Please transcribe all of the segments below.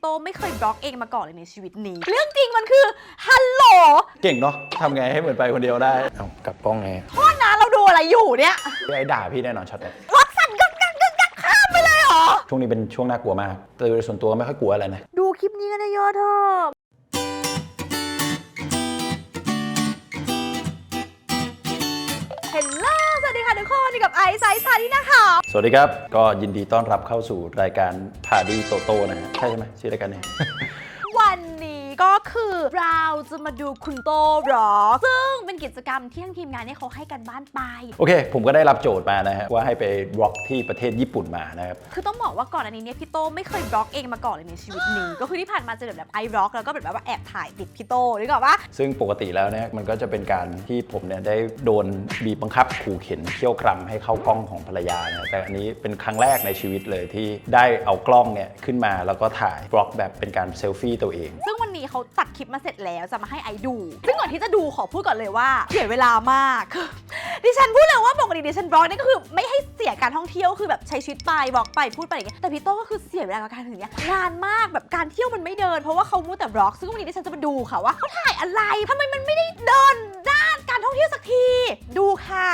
โต้ไม่เคยบล็อกเองมาก่อนเลยในชีวิตนี้ เรื่องจริงมันคือฮัลโหลเก่งเนาะทำไงให้เหมือนไปคนเดียวได้เอากลับกล้องไงโทษนะเราดูอะไรอยู่เนี่ยไอ้ด่าพี่แน่นอนช็อตเนี้ยรถสั่นกักกักกักกักข้ามไปเลยเหรอ ช่วงนี้เป็นช่วงน่ากลัวมากแต่โดยส่วนตัวไม่ค่อยกลัวอะไรนะ ดูคลิปนี้กันเยอะๆเถอะเฮลโล สวัสดีค่กคนนี่กับไอซ์ไซส์พาดีนะคะสวัสดีครับ ก็ยินดีต้อนรับเข้าสู่รายการพาดีโตโตนะฮะใช่ใช่ไหมชื่อรายการนี้วันนี้ ก็คือเราจะมาดูคุณโตหรอ ซึ่งเป็นกิจกรรมที่ทางทีมงานเนี่ยเขาให้กันบ้านไป โอเค ผมก็ได้รับโจทย์มานะฮะว่าให้ไปร็อกที่ประเทศญี่ปุ่นมานะครับ คือต้องบอกว่าก่อนอันนี้เนี่ยพี่โตไม่เคยบล็อกเองมาก่อนเลยในชีวิตนี้ ก็คือที่ผ่านมาจะแบบแบบไอบล็อกแล้วก็แบบว่าแอบถ่ายติดพี่โตนึกออกปะซึ่งปกติแล้วเนี่ยมันก็จะเป็นการที่ผมเนี่ยได้โดนบีบบังคับขู่เข็นเคี่ยวกรำให้เข้ากล้องของภรรยานะแต่อันนี้เป็นครั้งแรกในชีวิตเลยที่ได้เอากล้องเนี่ยขึ้นมาแล้วก็ถ่ายบล็อกแบบเป็นการเซลฟี่ตัวเองซึ่ง วันนี้เขาตัดคลิปมาเสร็จแล้วจะมาให้ไอดู ซึ่งก่อนที่จะดูขอพูดก่อนเลยว่าเสียเวลามากดิฉันพูดเลยว่าปกติดิฉันบล็อกนี่ก็คือไม่ให้เสียการท่องเที่ยวคือแบบใช้ชีวิตไปบล็อกไปพูดไปอย่างเงี้ยแต่พี่โต้ก็คือเสียเวลากับการถึงเนี้ยนานมากแบบการเที่ยวมันไม่เดินเพราะว่าเขามูแต่บล็อก ซึ่งวันนี้ดิฉันจะมาดูค่ะว่าเขาถ่ายอะไรทำไมมันไม่ได้เดินด้านการท่องเที่ยวสักทีดูค่ะ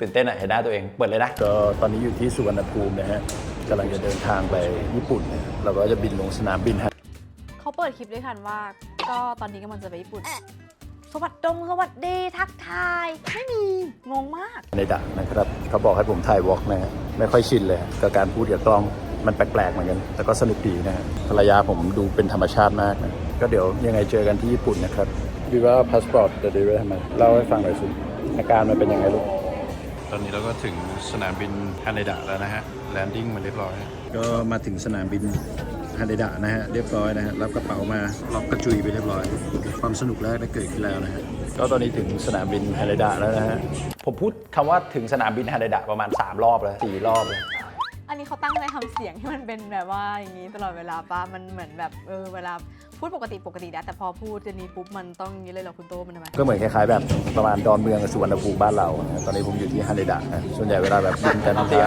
ตื่นเต้นอะเห็นหน้าตัวเองเปิดเลยนะก็ตอนนี้อยู่ที่สุวรรณภูมินะฮะกำลังจะเดินทางไปญี่ปุ่นนะเราก็จะบินลงสนามบินฮะ เขาเปิดคลิปด้วยกันว่า ก็ตอนนี้กำลังจะไปญี่ปุ่น สวัสดงสวัสดีทักทาย ไม่มี งงมาก ในดักนะครับเขาบอกให้ผมถ่ายวอล์กนะฮะไม่ค่อยชินเลยกับการพูดกับกล้องมันแปลกๆเหมือนกัน แต่ก็สนุกดีนะฮะภรรยาผมดูเป็นธรรมชาติมากนะก็เดี๋ยวยังไงเจอกันที่ญี่ปุ่นนะครับวีว่าพาสปอร์ตจะดีไว้ทำไมเล่าให้ฟังหน่อยสิอาการมันเป็นยังไงลูกตอนนี้เราก็ถึงสนามบินฮาเนดะแล้วนะฮะแลนดิ้งมาเรียบร้อย ก็มาถึงสนามบิน ฮาเดดะนะฮะเรียบร้อยนะฮะรับกระเป๋ามาล็อกกระจุยไปเรียบร้อย ความสนุกแรกได้เกิดขึ้นแล้วนะฮะก็ตอนนี้ถึงสนามบินฮาเดดะแล้วนะฮะผมพูดคำว่าถึงสนามบินฮาเดดะประมาณ 3 รอบแล้วสี่รอบเลยอันนี้เขาตั้งใจทำเสียงให้มันเป็นแบบว่าอย่างนี้ตลอดเวลาป้ามันเหมือนแบบเออเวลาพูดปกติปกตินะแต่พอพูดจะนี้ปุ๊บมันต้องอย่างนี้เลยเหรอคุณโตมันทำไมก็เหมือนคล้ายๆแบบประมาณดอนเมืองกับสุวรรณภูมิบ้านเรานะตอนนี้ผมอยู่ที่ฮาเดดะนะส่วนใหญ่เวลาแบบบินกันที่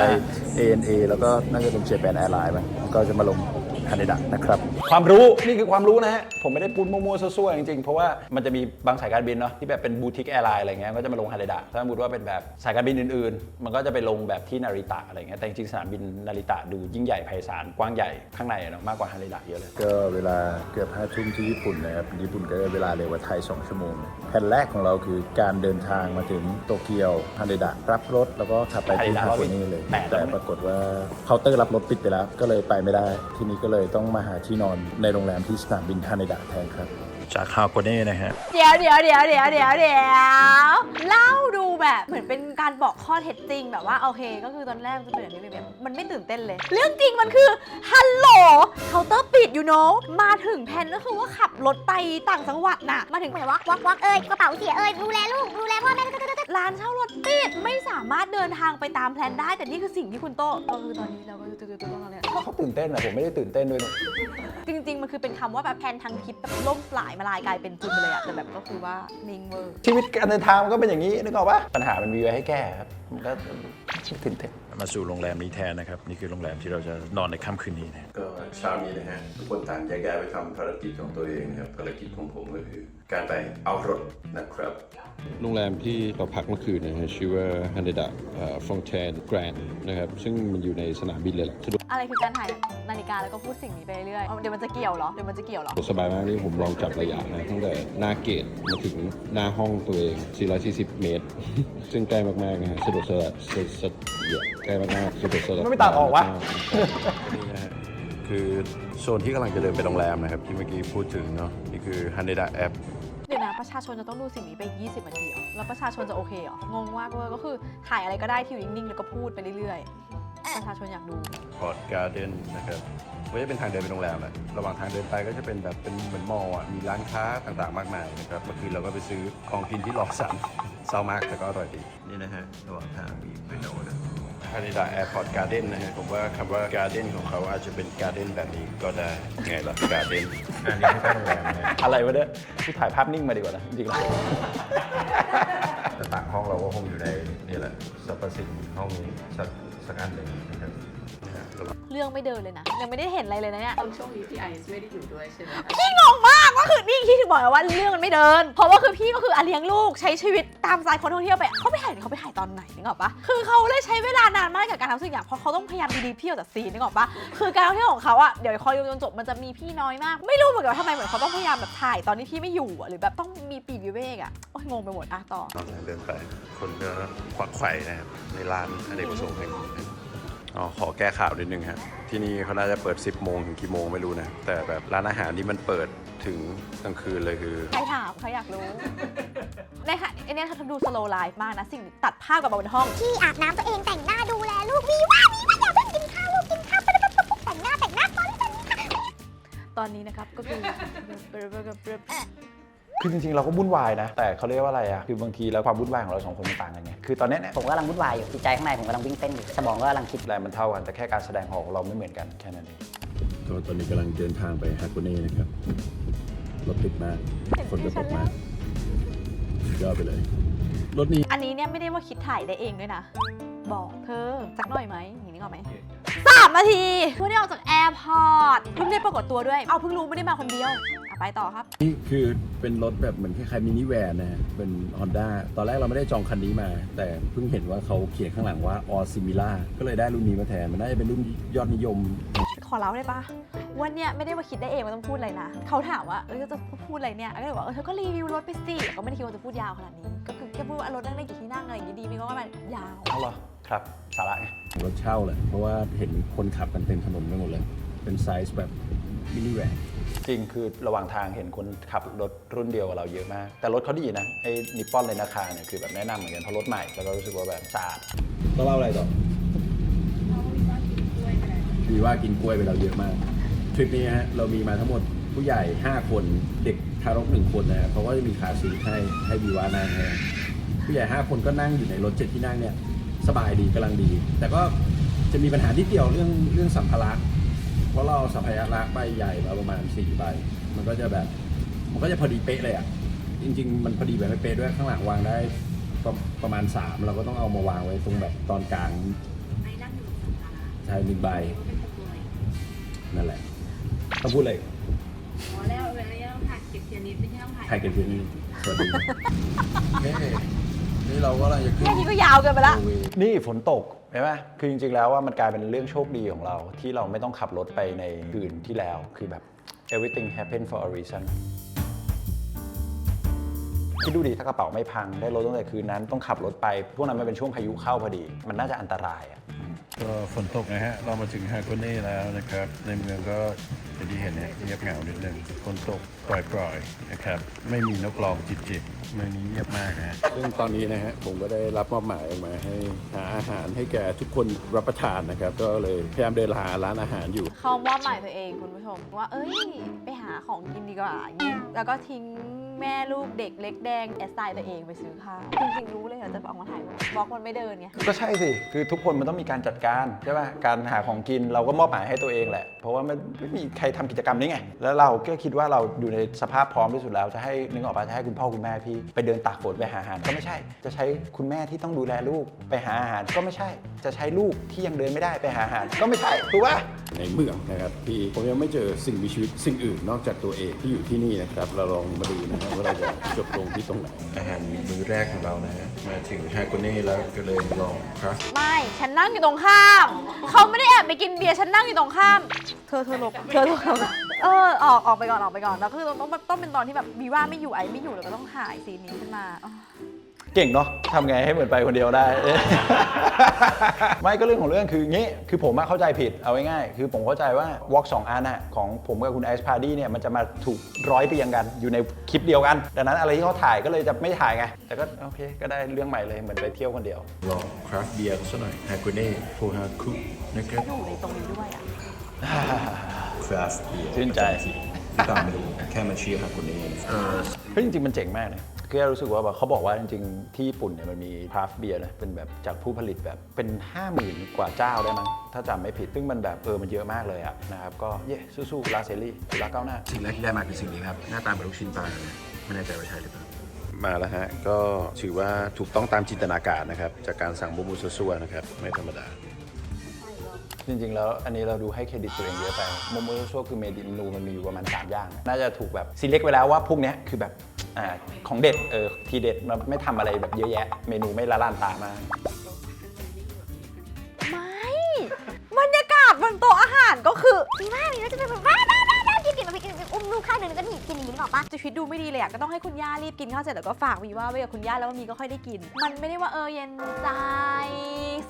ANA แล้วก็น่าจะเป็นเจแปนแอร์ไลน์ก็จะมาลง ฮาเดดะนะครับ ความรู้นี่คือความรู้นะฮะ ผมไม่ได้พูดมั่วๆซั่วๆจริงๆ เพราะว่ามันจะมีบางสายการบินเนาะที่แบบเป็นบูติกแอร์ไลน์อะไรเงี้ยก็จะมาลงฮาเดดะถ้าสมมติว่าเป็นแบบสายการบินอื่นๆ มันก็จะไปลงแบบที่นาริตะอะไรเงี้ยแต่จริงๆสนามบินนาริตะดูยิ่งใหญ่ไพศาลกว้างใหญ่ข้างในอะเนาะมากกว่าฮาเดดะเยอะเลย ก็เวลาเกือบห้าทุ่มที่ญี่ปุ่นนะครับญี่ปุ่นก็เวลาเร็วกว่าไทย 2 ชั่วโมงแผนแรกของเราคือการเดินทางมาถึงโตเกียวฮาเดดะรับรถแล้วก็ขับไปที่ฮาโกเน่เลย แต่ปรากฏว่าเคาน์เตอร์รับรถปิดไปแล้ว ก็เลยไปไม่ได้ทีนี้ก็เลยลยต้องมาหาที่นอนในโรงแรมที่สนามบินทาเดดะแทนครับ จากฮาโกเน่นะฮะ เดี๋ยวเดี๋ยวเดี๋ยวเดี๋ยวเดี๋ยวเดี๋ยวเล่าดูแบบเหมือนเป็นการบอกข้อเท็จจริงแบบว่าโอเค ก็คือตอนแรกมันจะเป็นแบบนี้แบบมันไม่ตื่นเต้นเลย เรื่องจริงมันคือฮัลโหลเคาน์เตอร์ปิดอยู่เนาะมาถึงแพนก็คือว่าขับรถไปต่างจังหวัดน่ะ มาถึงเหมือนวักวักวักเอ้ยกระเป๋าเสียเอ้ยดูแลลูกดูแลพ่อแม่ตึ๊ดตึ๊ดตึ๊ดร้านเช่ารถติดไม่สามารถเดินทางไปตามแพลนได้แต่นี่คือสิ่งที่คุณโต้ก็คือตอนนี้เราก็ตื่นๆต้องอะไรเขาตื่นเต้นอะผมไม่ได้ตื่นเต้นด้วยนะจริง ๆ มันคือเป็นคำว่าแบบแพลนทางทริปแบบล่มสลายมาลายกลายเป็นจุนไปเลยอะแต่แบบก็คือว่านิ่งเวอร์ชีวิตการเดินทางมันก็เป็นอย่างนี้นึกออกปะปัญหามันมีไว้ให้แก้ครับมันก็ตื่นเต้นมาสู่โรงแรมนี้แทนนะครับ นี่คือโรงแรมที่เราจะนอนในค่ำคืนนี้นะก็เช้านี้นะฮะทุกคนต่างแยกย้ายไปทำภารกิจของตัวเองนะครับภารกิจของผมก็คือ การไปเอารถนะครับ โรงแรมที่เราพักเมื่อคืนนะฮะชื่อว่าฮันเดดะฟองแทนแกรนนะครับ ซึ่งมันอยู่ในสนามบินเลยแหละสะดวกอะไรคือการถ่ายนาฬิกาแล้วก็พูดสิ่งนี้ไปเรื่อยๆเดี๋ยวมันจะเกี่ยวเหรอเดี๋ยวมันจะเกี่ยวเหรอสบายมากนี่ผมลองจับระยะนะตั้งแต่หน้าเกตมาถึงหน้าห้องตัวเอง 440 เมตร ซึ่งใกล้มากๆนะฮะสะดวกสะดวกสะสะเยอะใกล้มากๆสะดวกสะดวกมันไม่ต่างออกวะ นี่นะฮะคือโซนที่กำลังจะเดินไปโรงแรมนะครับ ที่เมื่อกี้พูดถึงเนาะนี่คือฮาเนดะแอปเดี๋ยวนะ ประชาชนจะต้องดูสิ่งนี้ไป 20 นาทีเหรอแล้วประชาชนจะโอเคเหรอ งงมากเว้ยก็คือถ่ายอะไรก็ได้ที่อยู่นิ่งๆ แล้วก็พูดไปเรื่อยๆ ประชาชนอยากดูพอร์ตการ์เดนนะครับ ก็จะเป็นทางเดินไปโรงแรมแหละระหว่างทางเดินไปก็จะเป็นแบบเป็นเหมือนมอลล์อะมีร้านค้าต่างๆมากมายนะครับเมื่อคืนเราก็ไปซื้อของกินที่หลอกสันเศร้ามากแต่ก็อร่อยดีนี่นะฮะระหว่างทางมีเป็นโอนะฮานิดาแอร์พอร์ตการ์เดนนะฮะผมว่าคำว่าการ์เดนของเขาอาจจะเป็นการ์เดนแบบนี้ก็ได้ไงล่ะการ์เดนอันนี้ไม่ใช่โรงแรมนะฮะอะไรวะเนี่ยกูถ่ายภาพนิ่งมาดีกว่านะจริงๆแล้วแต่ต่างห้องเราก็คงอยู่ในนี่แหละสรรพสิ่งห้องนี้สักสักอันหนึ่งนะครับ นะฮะระวังเรื่องไม่เดินเลยนะยังไม่ได้เห็นอะไรเลยนะเนี่ยช่วงนี้พี่ไอซ์ไม่ได้อยู่ด้วยใช่ไหมคะพี่งงมากว่าคือนี่ที่ถึงบอกไงว่าเรื่องมันไม่เดิน เพราะว่าคือพี่ก็คืออาเลี้ยงลูกใช้ชีวิตตามสไตล์คนท่องเที่ยวไปเขาไปถ่ายเขาไปถ่ายตอนไหนนึกออกปะคือเขาเลยใช้เวลานานมากกับการทำสิ่งอย่างเพราะเขาต้องพยายามดีๆพี่ออกจากซีนนึกออกปะคือการท่องเที่ยวของเขาอะเดี๋ยวคอยดูจนจบมันจะมีพี่น้อยมาก ไม่รู้เหมือนกันว่าทำไมเหมือนเขาต้องพยายามแบบถ่ายตอนที่พี่ไม่อยู่อะหรือแบบต้องมีปีกวิเวกอะโอ้ยงงไปหมดอะต่อนอกจากเดินไปคนก็ควักไขว่นะครับในร้านอเนกประสงค์แห่งนี้นะ อ๋อขอแก้ข่าวนิดนึงครับที่นี่เขาน่าจะเปิด 10 โมงถึงกี่โมงไม่รู้นะ แต่แบบร้านอาหารนี่มันเปิดถึงกลางคืนเลยคือ ใครถามใครอยากรู้ ในค่ะอันเนี้ยเขาดูสโลว์ไลฟ์มากนะ สิ่งตัดภาพกับบนห้อง ที่อาบน้ำตัวเองแต่งหน้าดูแลลูกวีว่าวีว่าอย่าเพิ่งกินข้าวลูกกินข้าวปุ๊บปุ๊บปุ๊บปุ๊บแต่งหน้าแต่งหน้าตอนนี้ตอนนี้ค่ะตอนนี้นะครับก็คือ คือจริงๆเราก็วุ่นวายนะ แต่เขาเรียกว่าอะไรอะคือบางทีแล้วความวุ่นวายของเราสองคนมันต่างกันไงคือตอนเนี้ยเนี่ยผมกำลังวุ่นวายอยู่จิตใจข้างในผมกำลังวิ่งเต้นอยู่สมองก็กำลังคิด แรงมันเท่ากันแต่แค่การแสดงออกของเราไม่เหมือนกันแค่นั้นเอง ก็ตอนนี้กำลังเดินทางไปฮากุเน่นะครับ รถติดมากฝนก็ตกมากสุดยอดไปเลย รถนี้ อันนี้เนี่ยไม่ได้ว่าคิดถ่ายได้เองด้วยนะ บอกเธอสักหน่อยไหมอย่างนี้ก่อนไหม สามนาทีเพิ่งได้ออกจากแอร์พอร์ตเพิ่งได้ปรากฏตัวด้วย เอาเพิ่งรู้ไม่ได้มาคนเดียวอะไปต่อครับ นี่คือเป็นรถแบบเหมือนคล้ายๆมินิแวนนะฮะเป็น Honda ตอนแรกเราไม่ได้จองคันนี้มา แต่เพิ่งเห็นว่าเขาเขียนข้างหลังว่า All Similar ก็เลยได้รุ่นนี้มาแทน มันน่าจะเป็นรุ่นยอดนิยม ขอเล่าได้ปะวันเนี้ยไม่ได้ว่าคิดได้เองว่าต้องพูดอะไรนะ เขาถามว่าเออจะพูดอะไรเนี่ยก็เลยบอกเออเธอก็รีวิวรถไปสิก็ไม่ได้คิดว่าจะพูดยาวขนาดนี้ ก็คือแค่พูดว่ารถนั่งได้กี่ที่นั่งอะไรอย่างงี้ดีมีก็ว่ามันยาว เอาเหรอ ครับ สาระไงรถเช่าแหละเพราะว่าเห็นคนขับกันเต็มถนนไปหมดเลย เป็นไซส์แบบมินิแวนจริงคือระหว่างทางเห็นคนขับรถรุ่นเดียวกับเราเยอะมาก แต่รถเขาดีนะไอ้นิปปอนเลยนาคาเนี่ยคือแบบแนะนำเหมือนกันเพราะรถใหม่แล้วก็รู้สึกว่าแบบสะอาดต้องเล่าอะไรต่อวีว่ากินกล้วยไปแล้วเยอะมากทริปนี้ฮะเรามีมาทั้งหมดผู้ใหญ่ 5 คนเด็กทารกหนึ่งคนนะฮะเพราะว่าจะมีคาร์ซีทให้ให้วีว่านั่งนะผู้ใหญ่ 5 คนก็นั่งอยู่ในรถเจ็ดที่นั่งเนี่ย สบายดีกำลังดี แต่ก็จะมีปัญหาที่เดียวเรื่องเรื่องสัมภาระเพราะเราสัมภาระใบใหญ่มาประมาณ4ใบ มันก็จะแบบ มันก็จะพอดีเป๊ะเลยอะจริง ๆ มันพอดีแบบไม่เป๊ะด้วยข้างหลังวางได้ประประมาณ3เราก็ต้องเอามาวางไว้ตรงแบบตอนกลางใช่หนึ่งใบนั่นแหละต้องพูดเลยอ๋อแล้วเวลาต้องถ่ายเก็บเทียนนิดไม่ใช่ต้องถ่ายใครกันที่นี่สวัสดีเฮ้ นี่เราก็กำลังจะขึ้นแค่นี้ก็ยาวเกินไปละ โอเวนี่ฝนตกเห็นไหมคือจริงๆแล้วว่ามันกลายเป็นเรื่องโชคดีของเรา ที่เราไม่ต้องขับรถไปในคืนที่แล้ว คือแบบ everything happen for a reason คิดดูดิถ้ากระเป๋าไม่พังได้รถตั้งแต่คืนนั้นต้องขับรถไป พวกนั้นมันเป็นช่วงพายุเข้าพอดี มันน่าจะอันตรายอะ ก็ฝนตกนะฮะ เรามาถึงฮาโกเน่แล้วนะครับ ในเมืองก็อย่างที่เห็นเนี่ยเงียบเหงานิดนึงฝนตกปล่อยๆนะครับ ไม่มีนกร้องจิบจิบๆเมืองนี้เงียบมากนะฮะซึ่งตอนนี้นะฮะผมก็ได้รับมอบหมายมาให้หาอาหารให้แก่ทุกคนรับประทานนะครับ ก็เลยพยายามเดินหาร้านอาหารอยู่เขามอบหมายตัวเองคุณผู้ชมว่าเอ้ย ไปหาของกินดีกว่าอย่างงี้แล้วก็ทิ้ง แม่ลูกเด็กเล็กแดงแอสไตล์ตัวเองไปซื้อข้าวจริงๆรู้เลยเหรอจะบอกมาถ่ายบล็อกมันไม่เดินไงก็ใช่สิคือทุกคนมันต้องมีการจัดการใช่ป่ะการหาของกินเราก็มอบหมายให้ตัวเองแหละ เพราะว่ามันไม่มีใครทำกิจกรรมนี้ไง แล้วเราก็คิดว่าเราอยู่ในสภาพพร้อมที่สุดแล้วจะให้นึกออกปะจะให้คุณพ่อคุณแม่พี่ไปเดินตากฝนไปหาอาหารก็ไม่ใช่ จะใช้คุณแม่ที่ต้องดูแลลูกไปหาอาหารก็ไม่ใช่ จะใช้ลูกที่ยังเดินไม่ได้ไปหาอาหารก็ไม่ใช่ถูกป่ะ ในเมืองนะครับที่ผมยังไม่เจอสิ่งมีชีวิตสิ่งอื่นนอกจากตัวเองที่อยู่ที่นี่นะครับเราลองมาดูนะครับว่าเราจะจบลงที่ตรงไหนอาหารมื้อแรกของเรานะฮะมาถึงฮาโกเน่แล้วก็เลยลองครับไม่ฉันนั่งอยู่ตรงข้าม เขาไม่ได้แอบไปกินเบียร์ฉันนั่งอยู่ตรงข้าม เธอเธอหลบเธอหลบเออออกออกไปก่อนออกไปก่อนแล้วคือต้องต้องต้องเป็นตอนที่แบบวีว่าไม่อยู่ไอไม่อยู่แล้วก็ต้องถ่ายซีนนี้ขึ้นมาอ๋อ เก่งเนาะทำไงให้เหมือนไปคนเดียวได้ ไม่ก็เรื่องของเรื่องคืองี้ คือผมอะเข้าใจผิดเอาง่ายๆคือผมเข้าใจว่าวอล์กสองอันอะของผมกับคุณไอซ์พาร์ดี้เนี่ยมันจะมาถูกร้อยเรียงกันอยู่ในคลิปเดียวกัน ดังนั้นอะไรที่เขาถ่ายก็เลยจะไม่ถ่ายไง แต่ก็โอเค ก็ได้เรื่องใหม่เลยเหมือนไปเที่ยวคนเดียว ลองคราฟต์เบียร์ซะหน่อยฮาโกเน่โพฮาคุนะครับอยู่ในตรงนี้ด้วยอะคราฟต์เบียร์ชื่นใจตามไปดูแค่มาเชียร์ฮาโกเน่เฮ้ยจริงๆมันเจ๋งมากเลย คือรู้สึกว่าแบบเขาบอกว่าจริงๆ ที่ญี่ปุ่นเนี่ยมันมีคราฟต์เบียร์นะเป็นแบบจากผู้ผลิตแบบเป็น 5 0,000 กว่าเจ้าได้มั้งถ้าจำไม่ผิด ซึ่งมันแบบเออมันเยอะมากเลยอะนะครับ ก็เย่สู้ๆลาเซรี่ลาก้าวหน้า สิ่งแรกที่ได้มาคือสิ่งนี้ครับ หน้าตาเหมือนลูกชิ้นปลาเลยไม่แน่ใจว่าใช่หรือเปล่ามาแล้วฮะ ก็ถือว่าถูกต้องตามจินตนาการนะครับ จากการสั่งบูมูซัวๆนะครับ ไม่ธรรมดา จริงๆ แล้วอันนี้เราดูให้เครดิตตัวเองเยอะไปโมโมโชคือเมนูมันมีอยู่ประมาณ3อย่าง น่าจะถูกแบบซีเล็กไว้แล้วว่าพวกเนี้ยคือแบบ อาของเด็ดเออทีเด็ดมันไม่ทำอะไรแบบเยอะแยะ เมนูไม่ละลานตามาก ไม่บรรยากาศบนโต๊ะอาหารก็คือมีว่ามีว่าจะเป็นแบบว้าวว้าวว้าวว้ากินกินมาไปกินอุ้มลูกข้างหนึ่งแล้วก็หนีกินอย่างนี้นึกอกปะจะชีวิตดูไม่ดีเลยอะก็ต้องให้คุณย่ารีบกินข้าวเสร็จแล้วก็ฝากวีว่าไว้กับคุณย่าแล้วว่ามีก็ค่อยได้กิน มันไม่ได้ว่าเออเย็นใจ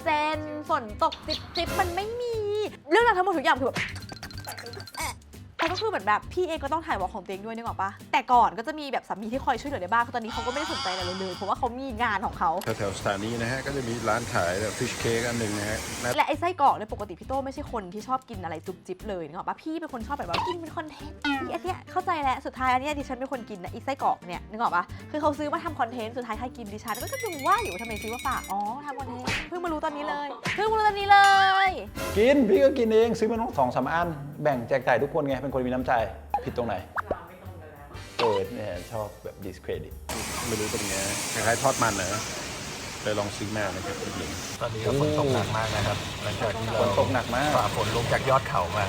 เซนฝนตกจิบจิบมันไม่มี เรื่องราวทั้งหมดทุกอย่างคือแบบ แต่ก็คือเหมือนแบบพี่เองก็ต้องถ่ายวอล์กของตัวเองด้วยนึกออกปะแต่ก่อนก็จะมีแบบสามีที่คอยช่วยเหลือในบ้านคือตอนนี้เขาก็ไม่ได้สนใจอะไรเลยเลย เพราะว่าเขามีงานของเขาแถวๆสถานีนะฮะก็จะมีร้านขายแบบฟิชเค้กอันหนึ่งนะฮะน่าและไอ้ไส้กรอกเนี่ยปกติพี่โต้ไม่ใช่คนที่ชอบกินอะไรจุบจิบเลยนึกออกปะพี่เป็นคนชอบแบบว่ากินเป็นคอนเทนต์อีอันเนี้ยเข้าใจแล้วสุดท้ายอันเนี้ยดิฉันเป็นคนกินนะไอ้ไส้กรอกเนี่ยนึกออกปะคือเขาซื้อมาทำคอนเทนต์สุดท้ายใครกินดิฉันก็จะว่าอยู่ว่าทำไมซื้อมาฝากอ๋อทำคอนเทนต์เพิ่งมารู้ตอนนี้เลยเพิ่งมารู้ตอนนี้เลย กินพี่ก็กินเองซื้อมาต้องสองสามอันแบ่งแจกจ่ายทุกคนไงเป็นคนมีน้ำใจผิดตรงไหนเออเนี่ยชอบแบบ discredit ไม่รู้เป็นไงคล้ายๆทอดมันนะเลยลองซื้อมานะครับอีกหนึ่งตอนนี้ก็ฝนตกหนักมากนะครับหลังจากที่เราฝนตกหนักมาก ฝ่าฝนลงจากยอดเขามา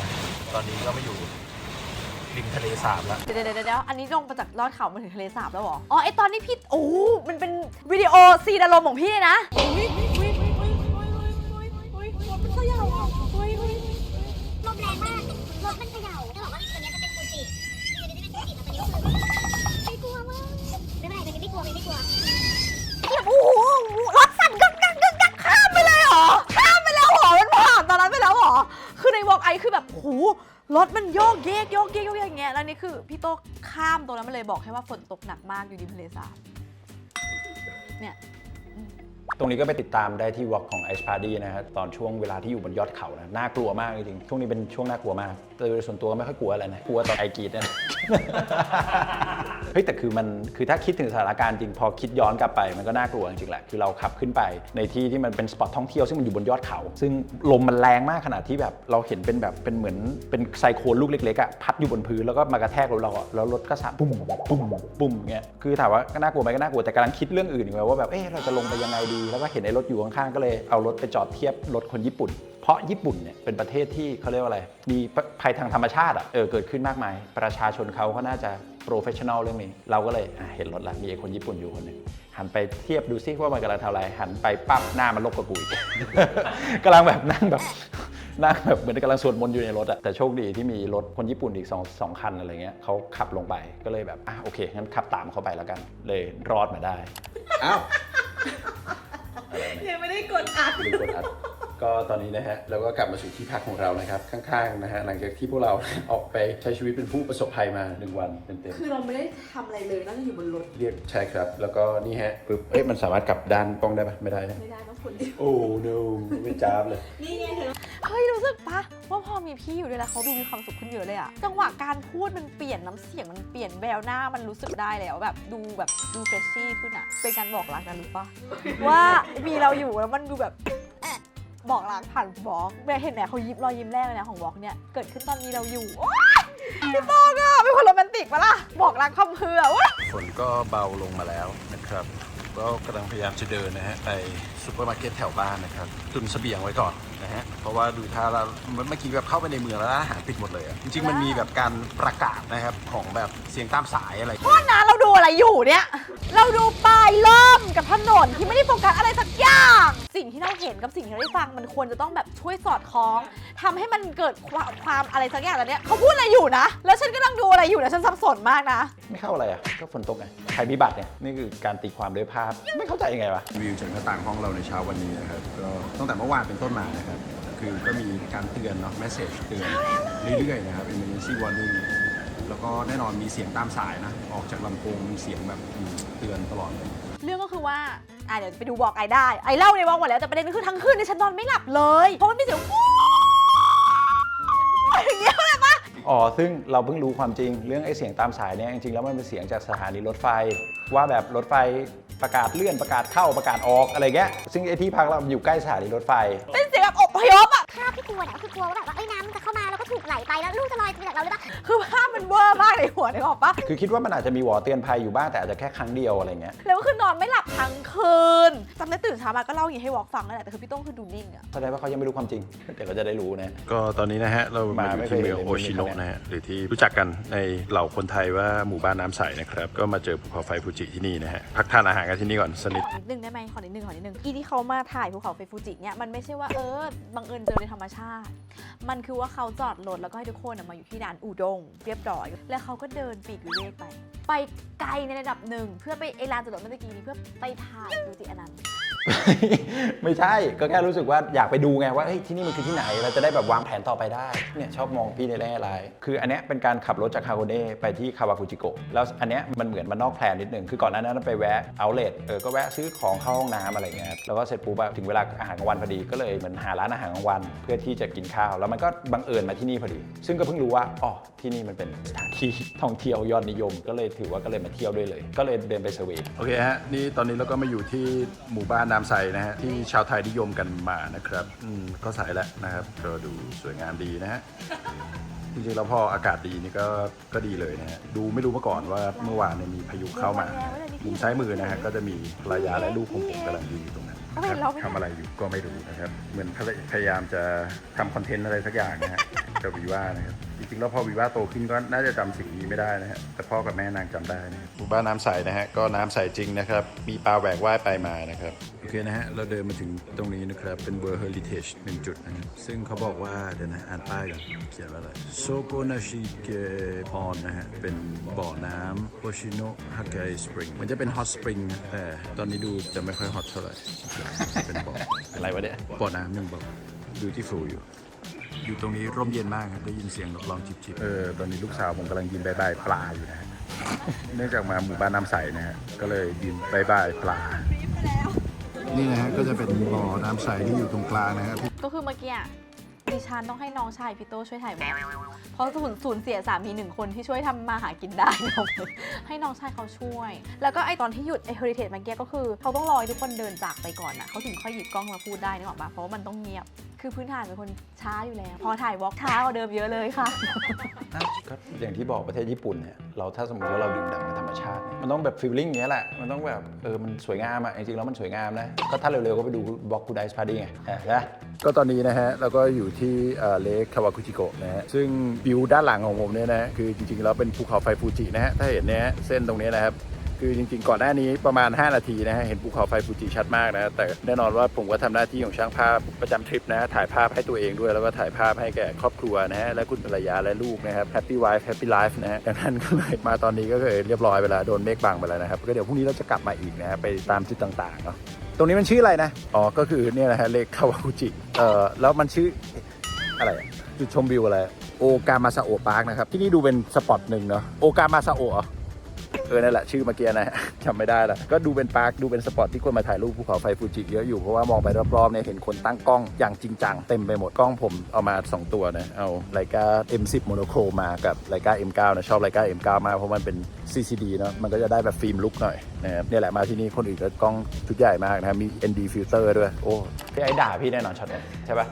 ตอนนี้ก็มาอยู่ริมทะเลสาบแล้ว เดี๋ยวเดี๋ยวเดี๋ยวอันนี้ลงมาจากลอดเขามาถึงทะเลสาบแล้วเหรอ อ๋อไอตอนนี้พี่ โอ้โหมันเป็นวิดีโอซีนอารมณ์ของพี่เลยนะอุ๊ยอุ๊ยอุ๊ยอุ๊ยอุ๊ยอุ๊ยอุ๊ยอุ๊ยมันเขย่าอะอุ๊ยอุ๊ย ลมแรงมากรถมันเขย่าจะบอกว่าตัวเนี้ยจะเป็นฟูจิตัวนี้จะเป็นฟูจิแล้วตัวนี้ก็คือไม่กลัวมาก ไม่เป็นไรตัวนี้ไม่กลัวไม่กลัวแบบโอ้โหรถสั่นกึกกักกึกกักข้ามไปเลยเหรอ ข้ามไปแล้วเหรอ มันผ่านตอนนั้นไปแล้วเหรอ คือในวอล์กไอคือแบบโอ้โหรถมันโยกเยกโยกเยกโยกเยกอย่างเงี้ย แล้วนี่คือพี่โตข้ามตรงนั้นมาเลยบอกให้ว่าฝนตกหนักมากอยู่ริมทะเลสาบ เนี่ย ตรงนี้ก็ไปติดตามได้ที่วอล์กของ Ice Party นะฮะตอนช่วงเวลาที่อยู่บนยอดเขานะน่ากลัวมากจริงๆช่วงนี้เป็นช่วงน่ากลัวมากแต่โดยส่วนตัวก็ไม่ค่อยกลัวอะไรนะกลัวตอนไอกรีดเนี่ยนะ ฮ้ยแต่คือมันคือถ้าคิดถึงสถานการณ์จริงพอคิดย้อนกลับไปมันก็น่ากลัวจริงๆแหละคือเราขับขึ้นไปในที่ที่มันเป็นสปอตท่องเที่ยวซึ่งมันอยู่บนยอดเขา ซึ่งลมมันแรงมากขนาดที่แบบเราเห็นเป็นแบบเป็นเหมือนเป็นไซโคลนลูกเล็กๆอะพัดอยู่บนพื้นแล้วก็มากระแทกรถเราอะแล้วรถก็สั่นปุ้มปุ้มปุ้มอย่างเงี้ยคือถามว่าก็น่ากลัวไหมก็น่ากลัวแต่กำลังคิดเรื่องอื่นอยู่ว่าแบบเออเราจะลงไปยังไงดี แล้วก็เห็นไอ้รถอยู่ข้างๆก็เลยเอารถไปจอดเทียบรถคนญี่ปุ่นเพราะญี่ปุ่นเนี่ยเป็นประเทศที่เขาเรียกว่าอะไร มีภัยทางธรรมชาติอะเออเกิดขึ้นมากมาย ประชาชนเขาก็น่าจะ โปรเฟชชั่นอลเรื่องนี้ เราก็เลยอะเห็นรถละมีไอ้คนญี่ปุ่นอยู่คนหนึ่งหันไปเทียบดูซิว่ามันกำลังทำอะไร หันไปปั๊บหน้ามันลบกับกูอีกกำลังแบบนั่งแบบนั่งแบบเหมือนกำลังสวดมนต์อยู่ในรถอะแต่โชคดีที่มีรถคนญี่ปุ่นอีกสองสองคันอะไรเงี้ยเขาขับลงไปก็เลยแบบอะโอเคงั้นขับตามเขาไปแล้วกัน เลยรอดมาได้อ้าวยังไม่ได้กดอัดลืมกดอัด ก็ตอนนี้นะฮะเราก็กลับมาสู่ที่พักของเรานะครับ ข้างๆนะฮะหลังจากที่พวกเรา ออกไปใช้ชีวิตเป็นผู้ประสบภัยมาหนึ่งวันเต็มคือเราไม่ได้ทำอะไรเลยนั่งอยู่บนรถๆเรียกใช่ครับ แล้วก็นี่ฮะปึ๊บเอ๊ะมันสามารถกลับด้านกล้องได้ปะไม่ได้นะไม่ได้ต้องคนเดียวโอ้ no ไม่จ้าบเลย นี่ไงเธอเฮ้ยรู้สึกปะว่าพอมีพี่อยู่ด้วยแล้วเขาดูมีความสุขขึ้นเยอะเลยอะจังหวะการพูดมันเปลี่ยนน้ำเสียงมันเปลี่ยนแววหน้ามันรู้สึกได้แล้วแบบดูแบบดูเฟรชชี่ขึ้นอะเป็นการบอกรักนะรู้ปะว่ามีเราอยู่แล้วมันดูแบบเอ๊ะ บอกรักผ่านบล็อกแม่เห็นไหมเขายิ้มรอยยิ้มแรกเลยนะของบล็อกเนี่ยเกิดขึ้นตอนมีเราอยู่โอ๊ยพี่โป้งอะเป็นคนโรแมนติกปะล่ะบอกรักคำเพื่อว้าฝนก็เบาลงมาแล้วนะครับก็กำลังพยายามจะเดินนะฮะไปซูเปอร์มาร์เก็ตแถวบ้านนะครับตุนเสบียงไว้ก่อนนะฮะเพราะว่าดูท่าเราเมื่อกี้แบบเข้าไปในเมืองแล้วร้านอาหารปิดหมดเลยอะจริงๆมันมีแบบการประกาศนะครับของแบบเสียงตามสายอะไร โทษนะเราดูอะไรอยู่เนี่ย เราดูป้ายล่มกับถนนที่ไม่ได้โฟกัสอะไรสัก อย่าง สิ่งที่เราเห็นกับสิ่งที่เราได้ฟังมันควรจะต้องแบบช่วยสอดคล้องทำให้มันเกิดความความอะไรสักอย่างแล้วเนี่ยเขาพูดอะไรอยู่นะ แล้วฉันก็ต้องดูอะไรอยู่นะฉันสับสนมากนะ ไม่เข้าอะไรอะ ก็ฝนตกไงภัยพิบัติเนี่ยนี่คือการตีความด้วยภาพ ไม่เข้าใจยังไงวะ วิวจากหน้าต่างห้องเราในเช้าวันนี้นะครับก็ตั้งแต่เมื่อวานเป็นต้นมานะครับคือก็มีการเตือนเนาะ message เตือนเรื่อยๆนะครับ emergency warning แล้วก็แน่นอนมีเสียงตามสายนะ ออกจากลำโพงมีเสียงแบบอืมเตือนตลอดเลย เรื่องก็คือว่า อะเดี๋ยวไปดูบอกไอได้ ไอเล่าในบอกหมดแล้วแต่ประเด็นคือทั้งคืนเนี่ยฉันนอนไม่หลับเลยเพราะมันมีเสียงฟูอย่างเงี้ยเลยปะอ๋อ ซึ่งเราเพิ่งรู้ความจริงเรื่องไอ้เสียงตามสายเนี่ยจริงๆแล้วมันเป็นเสียงจากสถานีรถไฟ ว่าแบบรถไฟประกาศเลื่อนประกาศเข้าประกาศออกอะไรเงี้ยซึ่งไอ้ที่พักเราอยู่ใกล้สถานีรถไฟ เป็นเสียงแบบอบพยพอะภาพที่กลัวเนี่ยก็คือกลัวว่าแบบว่าเอ้ยน้ำมันจะเข้ามาแล้วก็ ถูกถูกไหลไปแล้วลูกจะลอยจากเราหรือเปล่าคือภาพมันเวอร์มากในหัวนึกออกปะคือคิดว่ามันอาจจะมีวอเตือนภัยอยู่บ้างแต่อาจจะแค่ครั้งเดียวอะไรเงี้ยแล้วก็คือนอนไม่หลับทั้งคืนจำได้ตื่นเช้ามาก็เล่าอย่างนี้ให้วอกฟังนั่นแหละแต่คือพี่โต้งคือดูนิ่งอะแสดงว่าเขายังไม่รู้ความจริงเดี๋ยวเราจะได้รู้นะ ก็ตอนนี้นะฮะ เรามามาอไม่ยู่เคยที่เมืองเห็นโอชิโนะนะฮะหรือที่รู้จักกันในเหล่าคนไทยว่าหมู่บ้านน้ำใสนะครับ ก็มาเจอภูเขาไฟฟูจิที่นี่นะฮะ พักทานอาหารกันที่นี่ก่อนสักนิดนิดนึงได้ไหมขอนิดนึงขอนิดนึงอีที่เขามาถ่ายภูเขาไฟฟูจิเนี่ยมันไม่ใช่ว่าเออบังเอิญเจอในธรรมชาติ มันคือว่าเขาจอดรถแล้วก็ให้ทุกคนอะมาอยู่ที่ร้านอูดง เรียบร้อย แล้วเขาก็เดินปีกวิเวกไป ไปไกลในระดับหนึ่ง เพื่อไปไอลานจอดรถเมื่อกี้นี้เพื่อไปถ่ายฟูจิอันนั้น ไม่ใช่ก็แค่รู้สึกว่าอยากไปดูไงว่าเฮ้ยที่นี่มันคือที่ไหนเราจะได้แบบวางแผนต่อไปได้เนี่ยชอบมองพี่ในแง่ร้ายคืออันเนี้ยเป็นการขับรถจากฮาโกเน่ไปที่คาวากุจิโกะแล้วอันเนี้ยมันเหมือนมันนอกแพลนนิดนึงคือก่อนหน้านั้นไปแวะเอาเลทเออก็แวะซื้อของเข้าห้องน้ำอะไรเงี้ยแล้วก็เสร็จปุ๊บอะถึงเวลาอาหารกลางวันพอดีก็เลยเหมือนหาร้านอาหารกลางวัน เพื่อที่จะกินข้าว แล้วมันก็บังเอิญมาที่นี่พอดี ซึ่งก็เพิ่งรู้ว่าอ๋อที่นี่มันเป็นสถานที่ท่องเที่ยวยอดนิยม ก็เลยถือว่าก็เลยมาเที่ยวด้วยเลย ก็เลยเดินไปเซอร์เวย์โอเคฮะนี่ตอนนี้เราก็มาอยู่ที่หมู่บ้านน้ำใสนะฮะที่ชาวไทยนิยมกันมานะครับอืมก็ใสแล้วนะครับก็ดูสวยงามดีนะฮะจริงๆแล้วพออากาศดีนี่ก็ก็ดีเลยนะฮะดูไม่รู้มาก่อนว่าเมื่อวานเนี่ยมีพายุเข้ามานะฮะมุมซ้ายมือนะฮะก็จะมีภรรยาและลูกของผมกำลังยืนอยู่ตรงนั้น เห็นเราไม่ ทำอะไรอยู่ก็ไม่รู้นะครับ เหมือนพยายามจะทำคอนเทนต์อะไรสักอย่างนะฮะกับวีว่านะครับ จริงๆแล้วพอวีว่าโตขึ้นก็น่าจะจำสิ่งนี้ไม่ได้นะฮะแต่พ่อกับแม่นางจำได้นะหมู่บ้านน้ำใสนะฮะก็น้ำใสจริงนะครับ มีปลาแหวกว่ายไปมานะครับโอเคนะฮะเราเดินมาถึงตรงนี้นะครับเป็น World Heritage หนึ่งจุดนะครับซึ่งเขาบอกว่าเดี๋ยวนะอ่านป้ายก่อนเขียนว่าอะไรโซโกนาชิเกพอนนะฮะเป็นบ่อน้ำโอชิโนะฮากไกสปริงมันจะเป็นฮอตสปริงแต่ตอนนี้ดูจะไม่ค่อยฮอตเท่าไหร่เป็นบ่ออะไรวะเนี่ยบ่อน้ำหนึ่งบ่อดูที่ฟูอยู่ อยู่ตรงนี้ร่มเย็นมากครับได้ยินเสียงนกร้องจิบๆเออตอนนี้ลูกสาวผมกำลังยืนบายบายปลาอยู่นะฮะ เนื่องจากมาหมู่บ้านน้ำใสนะฮะก็เลยยืนบายบายปลานี่นะฮะก็จะเป็นบ่อน้ำใสที่อยู่ตรงกลางนะฮะก็คือเมื่อกี้อะ ดิฉันต้องให้น้องชายพี่โตช่วยถ่ายแบบเพราะสูญสูญเสียสามีหนึ่งคนที่ช่วยทำมาหากินได้ให้น้องชายเขาช่วย แล้วก็ไอตอนที่หยุดไอเฮอริเทจเมื่อกี้ก็คือ เขาต้องรอให้ทุกคนเดินจากไปก่อนนะเขาถึงค่อยหยิบกล้องมาพูดได้นึกออกปะเพราะว่ามันต้องเงียบ คือพื้นฐานเป็นคนช้าอยู่แล้ว พอถ่ายวอล์กช้ากว่าเดิมเยอะเลยค่ะก็อย่างที่บอกประเทศญี่ปุ่นเนี่ยเราถ้าสมมติว่าเราดื่มด่ำกับธรรมชาติเนี่ยมันต้องแบบฟีลลิ่งอย่างเงี้ยแหละ มันต้องแบบเออมันสวยงามอะจริงๆแล้วมันสวยงามนะก็ถ้าเร็วๆก็ไปดูบล็อกคูไดส์พาร์ตี้ไงเห็นไหม ก็ตอนนี้นะฮะเราก็อยู่ที่เลคคาวากุจิโกะนะฮะซึ่งวิวด้านหลังของผมเนี่ยนะคือจริงๆแล้วเป็นภูเขาไฟฟูจินะฮะถ้าเห็นเนี่ยเส้นตรงนี้นะครับคือจริงๆ ก่อนหน้านี้ประมาณ 5 นาทีนะฮะเห็นภูเขาไฟฟูจิชัดมากนะแต่แน่นอนว่าผมก็ทำหน้าที่ของช่างภาพประจำทริปนะถ่ายภาพให้ตัวเองด้วยแล้วก็ถ่ายภาพให้แก่ครอบครัวนะฮะและคุณภรรยาและลูกนะครับแฮปปี้ไวฟ์แฮปปี้ไลฟ์นะฮะดังนั้นก็เลยมาตอนนี้ก็เลยเรียบร้อยไปแล้วโดนเมฆบังไปแล้วนะครับก็เดี๋ยวพรุ่งนี้เราจะกลับมาอีกนะฮะไปตามจุดต่างๆเนาะ ตรงนี้มันชื่ออะไรนะ อ๋อ ก็คือเนี่ยนะฮะเลคคาวากุจิ เอ่อ แล้วมันชื่ออะไรจุดชมวิวอะไร โอกามาซาโอะพาร์คนะครับ ที่นี่ดูเป็นสปอตหนึ่งเนาะ โอกามาซาโอะ เอเอนั่นแหละชื่อเมื่อกี้นะจำไม่ได้ละก็ดูเป็นพาร์คดูเป็นสปอตที่คนมาถ่ายรูปภูเขาไฟฟูจิเยอะอยู่เพราะว่ามองไปรอบๆเนี่ยเห็นคนตั้งกล้องอย่างจริงจังเต็มไปหมดกล้องผมเอามา 2 ตัวนะเอาไลกา M10 โมโนโครมากับไลกา M9 นะชอบไลกา M9 มากเพราะมันเป็น CCD เนาะมันก็จะได้แบบฟิล์มลุกหน่อยนะครับเนี่ยแหละมาที่นี่คนอื่นก็กล้องชุดใหญ่มากนะมี ND filter ด้วยโอ้ พี่ไอ้ด่าพี่แน่นอนช็อตนี้ใช่ปะ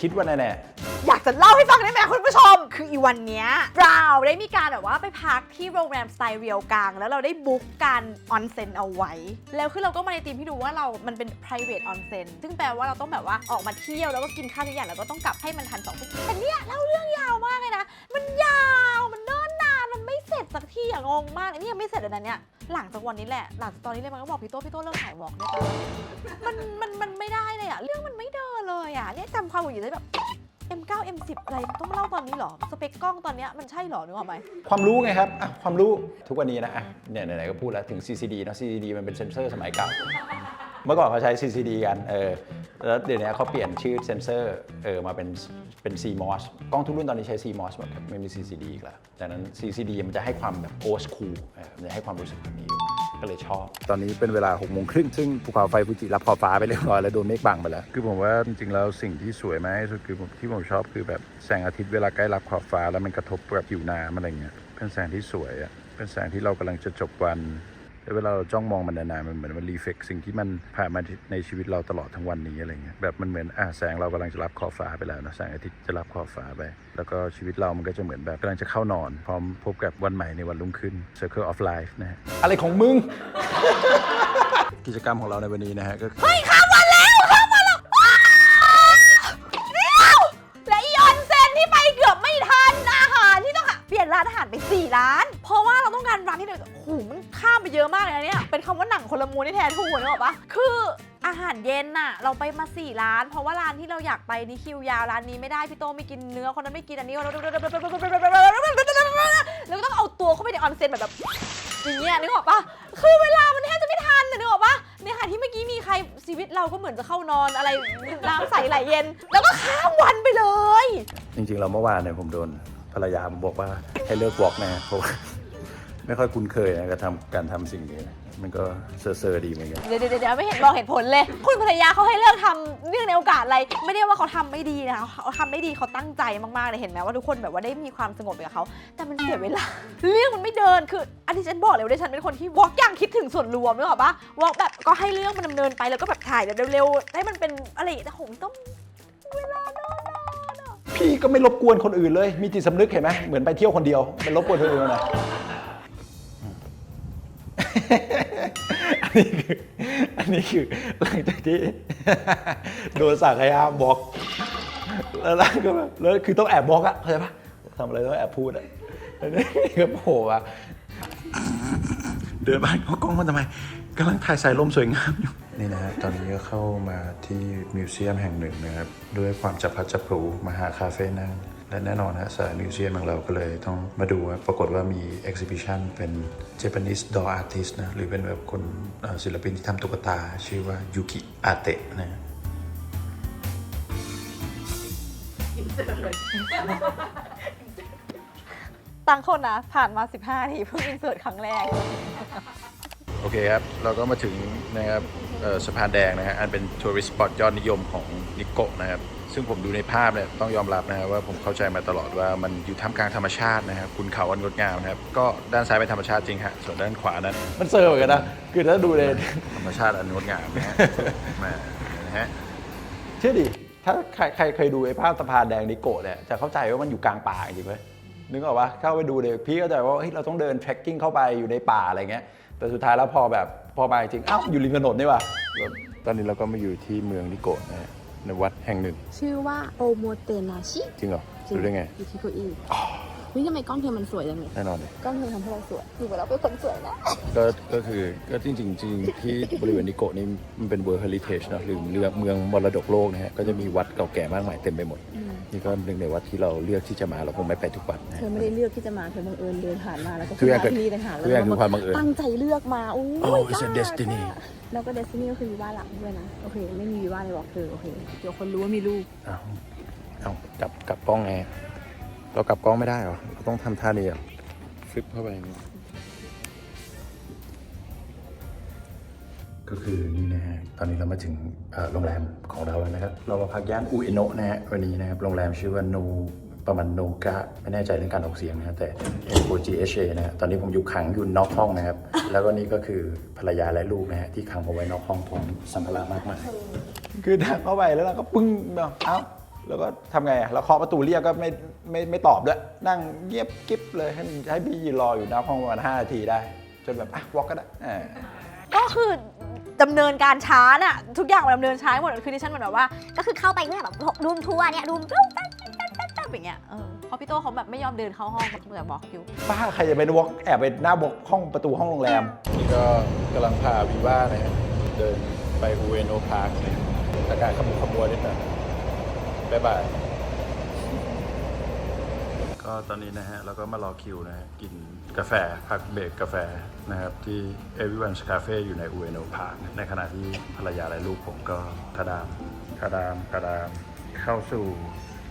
คิดว่าแน่ๆอยากจะเล่าให้ฟังได้ไหมคุณผู้ชม คืออีวันเนี้ยเราได้มีการแบบว่าไปพักที่โรงแรมสไตล์เรียวกลาง แล้วเราได้บุ๊กการออนเซ็นเอาไว้ แล้วคือเราก็มาในทีมที่ดูว่าเรา มันเป็น private onsen ซึ่งแปลว่าเราต้องแบบว่าออกมาเที่ยวแล้วก็กินข้าวทุกอย่างแล้วก็ต้องกลับให้มันทันสองทุ่มแต่เนี่ยเล่าเรื่องยาวมากเลยนะ มันยาวมันเนิ่นนานมัน ไม่เสร็จสักทีอย่างงงมากอันนี้ยังไม่เสร็จเลยนะเนี่ยหลังจากวันนี้แหละ หลังจากตอนนี้เลยมันก็บอกพี่โต้พี่โต้เริ่มถ่ายวอล์กได้ปะมันมันมันไม่ได้เลยอะเรื่องมันไม่เดินเลยอะเนี่ยจำความอยู่ได้แบบ M9 M10 อะไรต้องเล่าตอนนี้เหรอสเปคกล้องตอนเนี้ยมันใช่เหรอนึกออกไหม ความรู้ไงครับอะความรู้ทุกวันนี้นะอะเนี่ยไหนๆก็พูดแล้วถึง CCD เนอะ CCD มันเป็นเซนเซอร์สมัยเก่า เมื่อก่อนเขาใช้ CCD กันเออแล้วเดี๋ยวนี้เขาเปลี่ยนชื่อเซนเซอร์เออมาเป็นเป็น CMOS กล้องทุกรุ่นตอนนี้ใช้ CMOS หมดครับไม่มี CCD อีกแล้วดังนั้น CCD มันจะให้ความแบบ old school เออมันจะให้ความรู้สึกแบบนี้อยู่ก็เลยชอบ ตอนนี้เป็นเวลา6กโมงครึ่งซึ่งภูเขาไฟฟูจิรับขอบฟ้าไปเรียบร้อยแล้วโดนเมฆบังไปแล้ว คือผมว่าจริงๆแล้วสิ่งที่สวยมากที่สุดคือผมที่ผมชอบคือแบบแสงอาทิตย์เวลาใกล้รับขอบฟ้าแล้วมันกระทบกับผิวน้ำอะไรเงี้ยเป็นแสงที่สวยอะเป็นแสงที่เรากำลังจะจบวัน แล้วเวลาเราจ้องมองมันนานๆมันเหมือนมันรีเฟกสิ่งที่มันผ่านมาในชีวิตเราตลอดทั้งวันนี้อะไรเงี้ยแบบมันเหมือนอะแสงเรากำลังจะรับขอบฟ้าไปแล้วนะแสงอาทิตย์จะรับขอบฟ้าไป แล้วก็ชีวิตเรามันก็จะเหมือนแบบกำลังจะเข้านอน พร้อมพบกับวันใหม่ในวันรุ่งขึ้น Circle of Life นะฮะอะไรของมึง กิจกรรมของเราในวันนี้นะฮะก็คือ เฮ้ยข้ามวันานอาหารไป4ร้าน เพราะว่าเราต้องการร้านที่เราโอ้โหมันข้ามไปเยอะมากเลยนะเนี่ยเป็นคำว่าหนังคนละมูลที่แท้ถูกนึกออกปะคืออาหารเย็นน่ะ เราไปมา 4 ร้าน เพราะว่าร้านที่เราอยากไปนี่คิวยาวร้านนี้ไม่ได้พี่โตไม่กินเนื้อคนนั้นไม่กินอันนี้แล้วก็ต้องเอาตัวเข้าไปในออนเซนแบบแบบอย่างเงี้ยนึกออกปะคือเวลามันแทบจะไม่ทันน่ะนึกออกปะในขณะที่เมื่อกี้มีใครชีวิตเราก็เหมือนจะเข้านอนอะไรน้ำใสไหลเย็น แล้วก็ข้ามวันไปเลย จริงๆเราเมื่อวานเนี่ยผมโดน ภรรยาผมบอกว่าให้เลิกวอล์กนะเพราะว่าไม่ค่อยคุ้นเคยนะกับทำการทำสิ่งนี้นะมันก็เซอร์ๆดีเหมือนกันเดี๋ยวเดี๋ยวเดี๋ยวไม่เห็นบอกเหตุผลเลย คุณภรรยาเขาให้เลิกทำเรื่องในโอกาสอะไร ไม่ได้ว่าเขาทำไม่ดีนะเขาทำได้ดีเขาตั้งใจมากๆเลยเห็นไหมว่าทุกคนแบบว่าได้มีความสงบไปกับเขา แต่มันเสียเวลา เรื่องมันไม่เดินคือ อันที่ฉันบอกเลยว่าดิฉันเป็นคนที่วอล์กอย่างคิดถึงส่วนรวมนึกออกปะวอล์กแบบก็ให้เรื่องมันดำเนินไปแล้วก็แบบถ่ายแบบเร็วๆให้มันเป็นอะไรแต่ผมต้องเวลานอนนนะ พี่ก็ไม่รบกวนคนอื่นเลย มีจิตสำนึกเห็นไหมเหมือนไปเที่ยวคนเดียวเป็นรบกวนคนอื่นนะอันนี้คือ อันนี้คือหลังจากที่โดนสั่งให้ห้ามบล็อก แล้วเราก็แบบแล้วคือต้องแอบบล็อกอะเข้าใจปะทำอะไรต้องแอบพูดอะแล้วนี่ก็โผล่มาเดินบ้านเขากล้องมาทำไม กำลังถ่ายสายลมสวยงามอยู่ นี่นะฮะ ตอนนี้ก็เข้ามาที่มิวเซียมแห่งหนึ่งนะครับ ด้วยความจับพลัดจับผลูมาหาคาเฟ่นั่ง และแน่นอนฮะสายมิวเซียมของเราก็เลยต้องมาดูว่าปรากฏว่ามี exhibition เป็น Japanese doll artist นะ หรือเป็นแบบคนเอ่อศิลปินที่ทำตุ๊กตา ชื่อว่ายุกิอาเตะนะฮะตังคนนะ ผ่านมา 15ทีเพิ่งอินเสิร์ตครั้งแรกโอเคครับ เราก็มาถึงนะครับเอ่อสะพานแดงนะฮะอันเป็นทัวริสต์สปอตยอดนิยมของนิโกะนะครับ ซึ่งผมดูในภาพเนี่ยต้องยอมรับนะครับว่าผมเข้าใจมาตลอดว่ามันอยู่ท่ามกลางธรรมชาตินะครับคุณเขาอันงดงามนะครับ ก็ด้านซ้ายเป็นธรรมชาติจริงฮะส่วนด้านขวานั้น มันเซอร์เหมือนกันนะ คือถ้าดูเลยธรรมชาติอันงดงามนะฮะแหมานะฮะเชื่อดิถ้าใครใครเคยดูไอ้ภาพสะพานแดงนิโกะเนี่ยจะเข้าใจว่ามันอยู่กลางป่าจริงไหมนึกออกปะเข้าไปดูเลยพี่เข้าใจว่าเฮ้ยเราต้องเดิน trekking เข้าไปอยู่ในป่าอะไรเงี้ย แต่สุดท้ายแล้วพอแบบพอมาจริงอ้าวอยู่ริมถนนนี่ว่ะตอนนี้เราก็มาอยู่ที่เมืองนิโกะนะฮะในวัดแห่งหนึ่ง ชื่อว่าโอโมเตนาชิ จริงเหรอรู้ได้ไง อยู่ที่เก้าอี้ นี่ทำไมกล้องเธอมันสวยจังเลยแน่นอนเลยกล้องเธอทำให้เราสวยดูเหมือนเราเป็นคนสวยนะ ก็ก็คือก็จริงๆจริงๆที่บริเวณนิโกะนี่มันเป็น World Heritage เนอะหรือเรือเมืองมรดกโลกนะฮะก็จะมีวัดเก่าแก่มากมายเต็มไปหมดนี่ก็หนึ่งในวัดที่เราเลือกที่จะมาเราคงไม่ไปทุกวันนะเธฮะ อไม่ได้เลือกที่จะมาเธอบังเอิญเดินผ่านมาแล้วก็ทุกอย่างมาที่นี่ต่างหากทุกอย่างคือความบังเอิญตั้งใจเลือกมาโอ้ย Oh, it's a กล้า destiny กล้าแล้วก็เดสตินีก็คือวีว่าหลังด้วยนะโอเคไม่มีวีว่าเลยบอกเธอโอเคเดี๋ยวคนรู้ว่ามีลูก เอาเอากลับกลับกล้องไง เรากลับกล้องไม่ได้เหรอ เราต้องทำท่านี้อะฟลิปเข้าไปอย่างนี้ก็คือนี่นะฮะ ตอนนี้เรามาถึงเอ่อโรงแรมของเราแล้วนะครับ เรามาพักย่านอุเอโนะนะฮะวันนี้นะครับ โรงแรมชื่อว่าโนประมาณโนกะไม่แน่ใจเรื่องการออกเสียงนะฮะแต่ O G H A นะฮะตอนนี้ผมอยู่ขังอยู่นอกห้องนะครับ แล้วก็นี่ก็คือภรรยาและลูกนะฮะที่ขังเอาไว้นอกห้องพร้อมสัมภาระมากมายคือดังเข้าไปแล้วเราก็ปึ้งแบบเอ้า แล้วก็ทำไงอะเราเคาะประตูเรียกก็ไม่ไม่ไม่ตอบด้วย นั่งเงียบกิ๊บเลยให้ให้พี่ยืนรออยู่หน้าห้องประมาณ5นาทีได้ จนแบบอะวอล์กก็ได้อ่า ก็คือดำเนินการช้าน่ะ ทุกอย่างมันดำเนินช้าหมดคือดิฉันเหมือนแบบว่า ก็คือเข้าไปเมื่อแบบรูมทัวร์เนี่ยรูมปุ๊บแป๊บแป๊บอย่างเงี้ยเออเพราะพี่โตเขาแบบไม่ยอมเดินเข้าห้องเขาแบบบอกอยู่ ป้าใครจะไปวอล์กแอบไปหน้าวอล์กห้องประตูห้องโรงแรม นี่ก็กำลังพาวีว่านะฮะเดินไปอูเอโนพาร์คเนี่ยอากาศขมุกขมัวนิดหน่อย บ๊ายบาย ก็ตอนนี้นะฮะเราก็มารอคิวนะฮะกินกาแฟพักเบรกกาแฟนะครับ ที่ Everyone's Cafe อยู่ในอูเอโนพาร์คในขณะที่ภรรยาและลูกผมก็ทาดามทาดามทาดาม เข้าสู่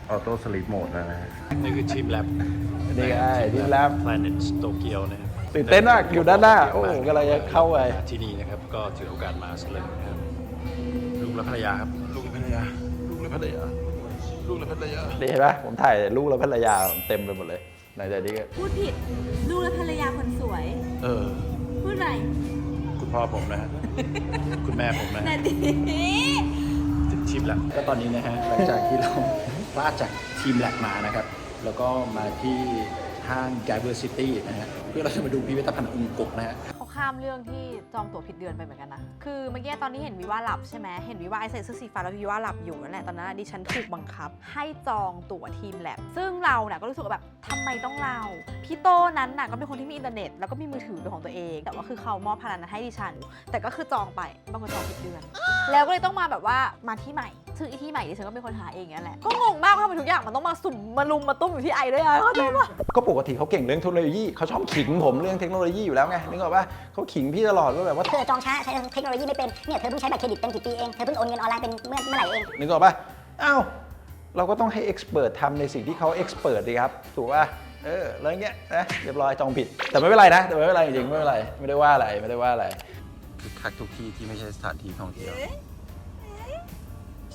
ออโต้สลีปโหมดแล้วนะฮะนี่คือทีมแลบนี่ไง Team Lab Planet โตเกียวนะครับ ตื่นเต้นมากอยู่ด้านหน้า โอ้โหกำลังจะเข้าไป ที่นี่นะครับ ก็ถือโอกาสมาสักเลยนะครับ ลูกและภรรยาครับ ลูกและภรรยา ลูกและภรรยาลูก และภรรยานี่เห็นไหมผมถ่ายลูกและภรรยาเต็มไปหมดเลยในใจนี้ก็พูดผิดลูกและภรรยาคนสวย เออ พูดอะไรลคุณพ่อผมนะฮะ คุณแม่ผมนะฮะถึงชิปแล้วก็ตอนนี้นะฮะหลังจากที่เราพลาดจากทีมแลกมานะครับ แล้วก็มาที่ห้าง Diversity นะฮะเพื่อเราจะมาดูพิพิธภัณฑ์องค์กบนะฮะเขามเรื่องที่จองตั๋วผิดเดือนไปเหมือนกันนะ คือเมื่อกี้ตอนนี้เห็นวิว่าหลับใช่ไหมเห็นวิว่าไอใส่เสื้อสีฟ้าแล้ววิว่าหลับอยู่นั่นแหละตอนนั้นดิฉันถูกบังคับ ให้จองตั๋วทีมแลบซึ่งเราเนี่ยก็รู้สึกว่าแบบทำไมต้องเรา พี่โต้นั้นน่ะก็เป็นคนที่มีอินเทอร์เน็ตแล้วก็มีมือถือเป็นของตัวเอง แต่ว่าคือเขามอบพลังนั้นให้ดิฉัน แต่ก็คือจองไปบางคนจองผิดเดือน แล้วก็เลยต้องมาแบบว่ามาที่ใหม่ ซึ่งอีที่ใหม่ดิฉันก็เป็นคนหาเองนั่นแหละ ก็งงมากว่าทำไมทุกอย่างมันต้องมาสุ่มมาลุมมาตุ้มอยู่ที่ไอด้วยอะเข้าใจปะก็ปกติเขาเก่งเรื่องเทคโนโลยีเขาชอบขิงผมเรื่องเทคโนโลยีอยู่แล้วไงนึกออกปะเขาขิงพี่ตลอดว่าแบบว่าเธอจองช้าใช้เทคโนโลยีไม่เป็นเนี่ยเธอเพิ่งใช้บัตรเครดิตเป็นกี่ปีเองเธอเพิ่งโอนเงินออนไลน์เป็นเมื่อเมื่อไหร่เองนึกออกปะอ้าวเราก็ต้องให้เอ็กซ์เพรสทำในสิ่งที่เขาเอ็กซ์เพรสดีครับถูกปะเออแล้วอย่างเงี้ยนะเรียบร้อยจองผิด แต่ไม่เป็นไรนะแต่ไม่เป็นไรจริงๆไม่เป็นไรไม่ได้ว่าอะไรไม่ได้ว่าอะไรคือคักทุกที่ที่ไม่ใช่สถานที่ท่องเที่ยว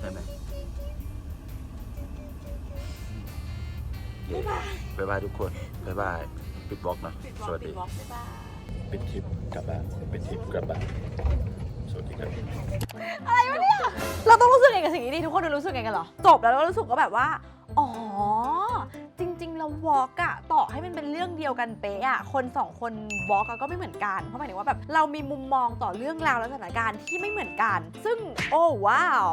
ใช่ไหมบ๊ายบายทุกคนบ๊ายบาย ปิดบล็อกนะสวัสดีเป็นทริปกลับบ้านเป็นทริปกลับบ้านสวัสดีครับ อะไรวะเนี่ย เราต้องรู้สึกไงกับสิ่งนี้ดิทุกคนรู้สึกไงกันเหรอ จบแล้วเรารู้สึกว่าแบบว่า อ๋อจริง ๆเราวอล์กอะต่อให้มันเป็นเรื่องเดียวกันเป๊ะอะคนสองคนวอล์กก็ไม่เหมือนกันเพราะหมายถึงว่าแบบเรามีมุมมองต่อเรื่องราวและสถานการณ์ที่ไม่เหมือนกัน ซึ่งโอ้ว้าว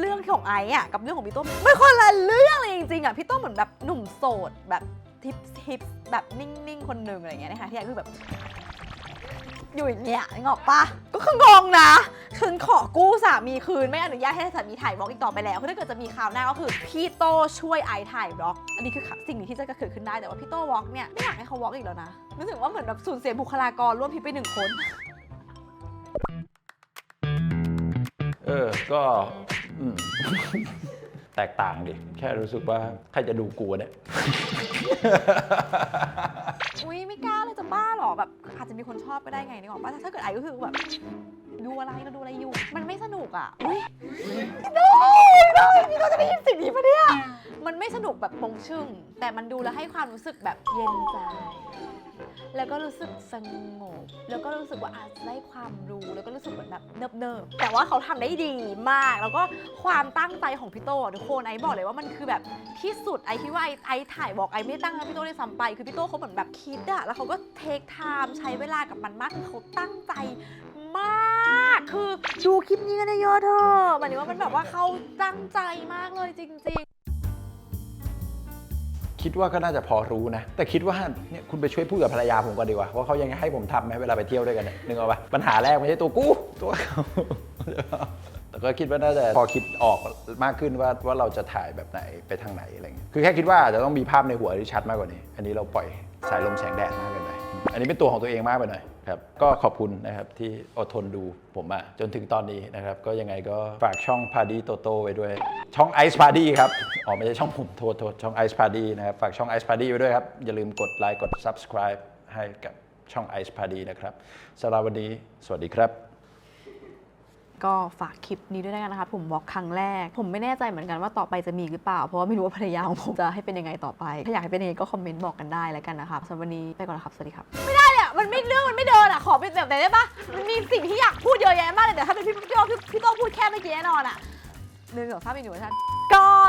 เรื่องของไอ้อะกับเรื่องของพี่ต้มไม่คนละเรื่องเลยจริงๆอะพี่ต้มเหมือนแบบหนุ่มโสดแบบทิปทิปแบบนิ่งๆ คนหนึ่งอะไรอย่างเงี้ยนะคะที่ไอ้คือแบบ อยู่อย่างเงี้ยนึกอกปะก็คืองงนะคืนขอกู้สามีคืนไม่อนุญาตให้สามีถ่ายบล็อกอีกต่อไปแล้วคือถ้าเกิดจะมีข่าวหน้าก็คือพี่โตช่วยไอซ์ถ่ายบล็อก อันนี้คือสิ่งที่จะเกิดขึ้นได้แต่ว่าพี่โตวอล์กเนี่ยไม่อยากให้เขาวอล์กอีกแล้วนะรู้สึกว่าเหมือนแบบสูญเสียบุคลากรร่วมพิษไปหนึ่งคน เออ ก็อืม แตกต่างดิ แค่รู้สึกว่า ใครจะดูกูเนี่ย อุ้ยไม่กล้าเลยจะบ้าหรอแบบอาจจะมีคนชอบก็ได้ไงนึกออกปะแต่ถ้าเกิดไอก็คือแบบดูอะไรเราดูอะไรอยู่ มันไม่สนุกอะอุ้ยดูดูพี่เราจะได้ยินสิ่งนี้ปะเนี่ยมันไม่สนุกแบบปงชึ่งแต่มันดูแล้วให้ความรู้สึกแบบเย็นใจ แล้วก็รู้สึกสงบ แล้วก็รู้สึกว่าอาจจะได้ความรู้ แล้วก็รู้สึกเหมือนแบบเนิบๆแต่ว่าเขาทำได้ดีมาก แล้วก็ความตั้งใจของพี่โต้ทุกคนไอ้บอกเลยว่ามันคือแบบที่สุดไอ้ที่ว่าไอ้ไอ้ถ่ายบอกไอ้ไม่ตั้งให้พี่โต้ได้ซ้ำไป คือพี่โต้เขาเหมือนแบบคิดอะแล้วเขาก็เทคไทม์ใช้เวลากับมันมากคือเขาตั้งใจมาก คือดูคลิปนี้กันเยอะๆเถอะหมายถึงว่ามันแบบว่าเขาตั้งใจมากเลยจริง ๆ คิดว่าก็น่าจะพอรู้นะ แต่คิดว่าเนี่ยคุณไปช่วยพูดกับภรรยาผมก่อนดีกว่าว่าเขายังให้ผมทำไหมเวลาไปเที่ยวด้วยกันเนี่ยนึกออกปะปัญหาแรกไม่ใช่ตัวกูตัวเขาแต่ก็คิดว่าน่าจะพอคิดออกมากขึ้นว่าว่าเราจะถ่ายแบบไหนไปทางไหนอะไรเงี้ยคือแค่คิดว่าจะต้องมีภาพในหัวที่ชัดมากกว่านี้ อันนี้เราปล่อยสายลมแสงแดดมากเกินไปอันนี้เป็นตัวของตัวเองมากไปหน่อย ครับก็ขอบคุณนะครับที่อดทนดูผมมาจนถึงตอนนี้นะครับ ก็ยังไงก็ฝากช่องพาดีโตโตไว้ด้วย ช่อง Ice Party ครับอ๋อไม่ใช่ช่องผมโทษโทษช่อง Ice Party นะครับ ฝากช่อง Ice Party ไว้ด้วยครับ อย่าลืมกดไลค์กด subscribe ให้กับช่อง Ice Party นะครับสำหรับวันนี้สวัสดีครับ ก็ฝากคลิปนี้ด้วยนะคะผมบอกครั้งแรก ผมไม่แน่ใจเหมือนกันว่าต่อไปจะมีหรือเปล่า เพราะว่าไม่รู้ว่าภรรยาของผมจะให้เป็นยังไงต่อไป ถ้าอยากให้เป็นยังไงก็คอมเมนต์บอกกันได้แล้วกันนะคะสำหรับวันนี้ไปก่อนนะครับสวัสดีครับไม่ได้ มันไม่เรื่องมันไม่เดินอะ ขอเป็นแบบไหนได้ปะมันมีสิ่งที่อยากพูดเยอะแยะมากเลยแต่ถ้าเป็นพี่พี่โต้พี่พี่โต้พูดแค่เมื่อกี้แน่นอนอะหนึ่งสองสามอีกหนึ่งเวอร์ชัน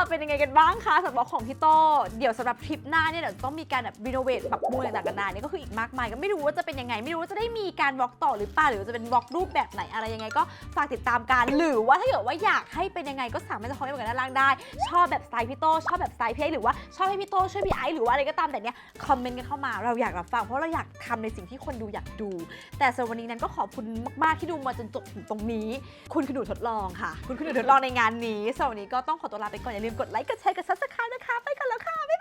เป็นยังไงกันบ้างคะสำหรับบอของพี่โต้เดี๋ยวสำหรับทริปหน้าเนี่ยเดี๋ยวต้องมีการแบบรีโนเวทปรับปรุงต่างๆกันานาเนี่ยก็คืออีกมากมายก็ไม่รู้ว่าจะเป็นยังไง ไม่รู้ว่าจะได้มีการบล็อกต่อหรือเปล่าหรือว่าจะเป็นบล็อกรูปแบบไหนอะไรยังไง ก็ฝากติดตามกันหรือว่าถ้าเกิดว่าอยากให้เป็นยังไงก็สามารถจะคอมเมนต์กันด้านล่างได้ ชอบแบบสไตล์พี่โต้ชอบแบบสไตล์พี่ไอซ์หรือว่าชอบให้พี่โต้ช่วยพี่ไอซ์หรือว่าอะไรก็ตามแต่เนี้ยคอมเมนต์กันเข้ามาเราอยากรับฟังเพราะเราอยากทำในสิ่งที่คนดูอยากดู แต่สำหรับวันนี้นั้นก็ขอบคุณมากๆที่ดูมาจนจบถึงตรงนี้ คุณคือหนูทดลองค่ะ คุณคือหนูทดลองในงานนี้สำหรับวันนี้ก็ต้องขอตัวลาไปก่อนลืมกดไลค์กดแชร์กดซับสไครต์นะคะ ไปกันแล้วค่ะ